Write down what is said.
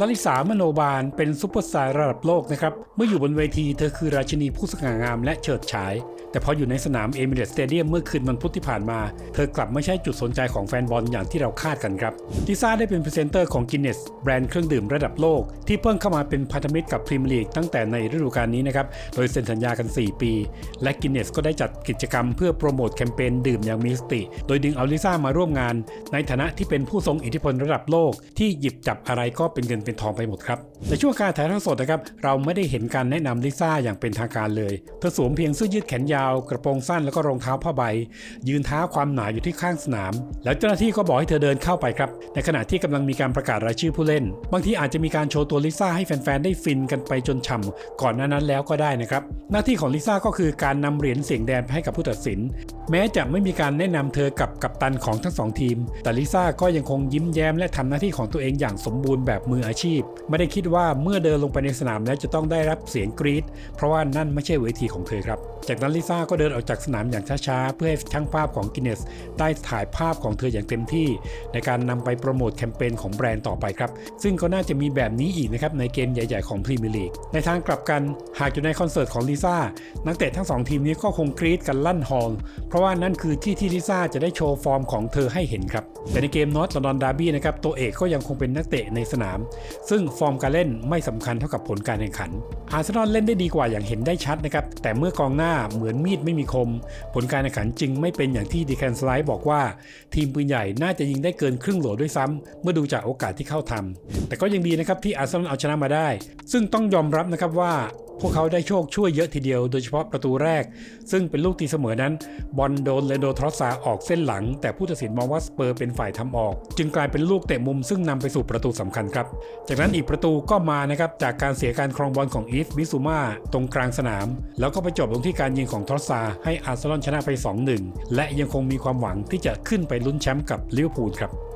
ลลิสามโนบาลเป็นซุปเปอร์สตาร์ระดับโลกนะครับ เมื่ออยู่บนเวทีเธอคือราชินีผู้สง่างามและเฉิดฉาย แต่พออยู่ในสนามเอมิเรตสเตเดียมเมื่อคืนวันพุธที่ผ่านมา เธอกลับไม่ใช่จุดสนใจของแฟนบอลอย่างที่เราคาดกันครับลิซ่าได้เป็นพรีเซนเตอร์ของกินเนสแบรนด์เครื่องดื่มระดับโลก ที่เพิ่งเข้ามาเป็นพันธมิตรกับพรีเมียร์ลีกตั้งแต่ในฤดูกาลนี้นะครับ โดยเซ็นสัญญากัน 4 ปี และกินเนสก็ได้จัดกิจกรรมเพื่อโปรโมทแคมเปญดื่มอย่างมีสติ โดยดึงเอาลิซ่ามาร่วมงาน ในฐานะที่เป็นผู้ทรงอิทธิพลระดับโลกที่หยิบจับอะไรก็เป็นเงินเป็นทองไปหมดครับ ในช่วงการถ่ายทอดสดนะครับ เราไม่ได้เห็นการแนะนำลิซ่าอย่างเป็นทางการเลย เธอสวมเพียงเสื้อยืดแขนยาว กระโปรงสั้นแล้วก็รองเท้าผ้าใบ ยืนเท้าความหนาอยู่ที่ข้างสนาม แล้วเจ้าหน้าที่ก็บอกให้เธอเดินเข้าไปครับ ในขณะที่กำลังมีการประกาศรายชื่อผู้เล่น บางทีอาจจะมีการโชว์ตัวลิซ่าให้แฟนๆได้ฟินกันไปจนฉ่ำก่อนหน้านั้นแล้วก็ได้นะครับ หน้าที่ของลิซ่าก็คือการนำเหรียญเสียงแดงให้กับผู้ตัดสิน แม้จะไม่มีการแนะนำเธอกับกัปตันของทั้งสองทีม แต่ลิซ่าก็ยังคงยิ้มแย้มและทำหน้าที่ของตัวเองอย่างสมบูรณ์แบบมืออาชีพ ไม่ได้คิดว่าเมื่อเดินลงไปในสนามแล้วจะต้องได้รับเสียงกรี๊ดเพราะว่านั่นไม่ใช่เวทีของเธอครับ จากนั้นลิซ่าก็เดินออกจากสนามอย่างช้าๆ เพื่อให้ช่างภาพของกินเนสได้ถ่ายภาพของเธออย่างเต็มที่ ในการนำไปโปรโมทแคมเปญของแบรนด์ต่อไปครับ ซึ่งก็น่าจะมีแบบนี้อีกนะครับในเกมใหญ่ ๆของพรีเมียร์ลีกในทางกลับกันหากอยู่ในคอนเสิร์ตของลิซ่านักเตะทั้งสองทีมนี้ก็คงกรี๊ดกันลั่นฮอลล์เพราะว่านั่นคือที่ที่ลิซ่าจะได้โชว์ฟอร์มของเธอให้เห็นครับแต่ในเกมนอตลอนดอนดาร์บี้นะครับตัวเอกก็ยังคงเป็นนักเตะในสนามซึ่งฟอร์มการเล่นไม่สำคัญเท่ากับผลการแข่งขัน อาร์เซนอลเล่นได้ดีกว่าอย่างเห็นได้ชัดนะครับ แต่เมื่อกองหน้าเหมือนมีดไม่มีคม ผลการแข่งขันจึงไม่เป็นอย่างที่ดีแคนสไลด์บอกว่า ทีมปืนใหญ่น่าจะยิงได้เกินครึ่งโหลด้วยซ้ำเมื่อดูจากโอกาสที่เข้าทำแต่ก็ยังดีนะครับที่อาร์เซนอลเอาชนะมาได้ ซึ่งต้องยอมรับนะครับว่า พวกเขาได้โชคช่วยเยอะทีเดียวโดยเฉพาะประตูแรก ซึ่งเป็นลูกตีเสมอนั้น บอลโดนเลนโดทรอสซาออกเส้นหลัง แต่ผู้ตัดสินมองว่าสเปอร์เป็นฝ่ายทำออก จึงกลายเป็นลูกเตะมุมซึ่งนำไปสู่ประตูสำคัญครับ จากนั้นอีกประตูก็มานะครับจากการเสียการครองบอลของอีฟบิซูมาตรงกลางสนาม แล้วก็ไปจบลงที่การยิงของทรอสซาให้อาร์เซนอลชนะไป 2-1 และยังคงมีความหวังที่จะขึ้นไปลุ้นแชมป์กับลิเวอร์พูลครับ